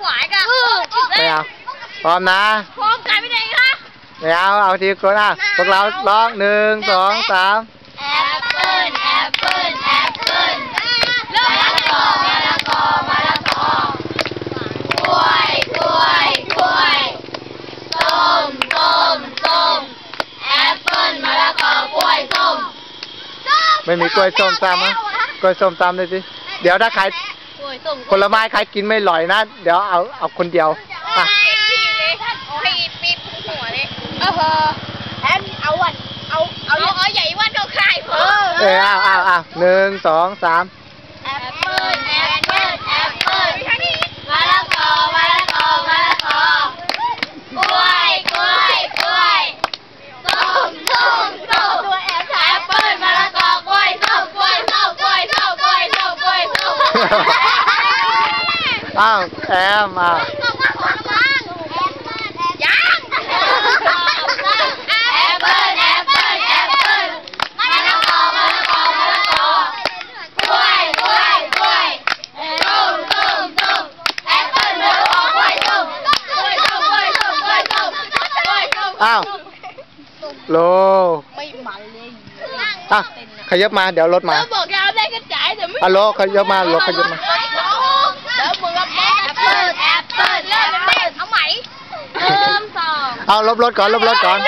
ขวายกันเออไม่เอาพร้อมนะพร้อมกันไม่ได้คะไม่เอาเอาทีคนอะพวกเราร้องหนึ่งสองสามแอปเปิ้ลแอปเปิ้ลแอปเปิ้ลมะละกอมะละกอมะละกอกล้วยกล้วยกล้วยส้มส้มส้มแอปเปิ้ลมะละกอกล้วยส้มไม่มีกล้วยส้มตำนะกล้วยส้มตำเลยสิเดี๋ยวถ้าใครกล้วยส้ม ผลไม้ใครกินไม่อร่อยนะ เดี๋ยวเอาเอาคนเดียวอะให้ปีบหัวเลยเออแอนเอาวันเอาเอาเอาใหญ่วันเอาขายเพิ่มเออเอาเอาเอาหนึ่งสองสามแอปเปิ้ลแอปเปิ้ลแอปเปิ้ลมะละกอมะละกอมะละกอกล้วยกล้วยกล้วยส้มส้มส้มตัวแอปแอปเปิ้ลมะละกอกล้วยส้มกล้วยส้มกล้วยส้มกล้วยส้มกล้วยส้ม อ้าวแอมอ้าว ยังแอปเปิ้ลแอปเปิ้ลแอปเปิ้ลมะละกอมะละกอมะละกอกล้วยกล้วยกล้วยส้มส้มส้มแอปเปิ้ลมะละกอกล้วยส้มกล้วยส้มกล้วยส้มกล้วยส้มกล้วยส้ม อ้าวโล ไม่มันเลย อ่ะขยับมาเดี๋ยวรถมา แล้วบอกยาวได้กระจายแต่ไม่ อ่ะโลขยับมาโลขยับมา เอาลบรถก่อนลบรถก่อน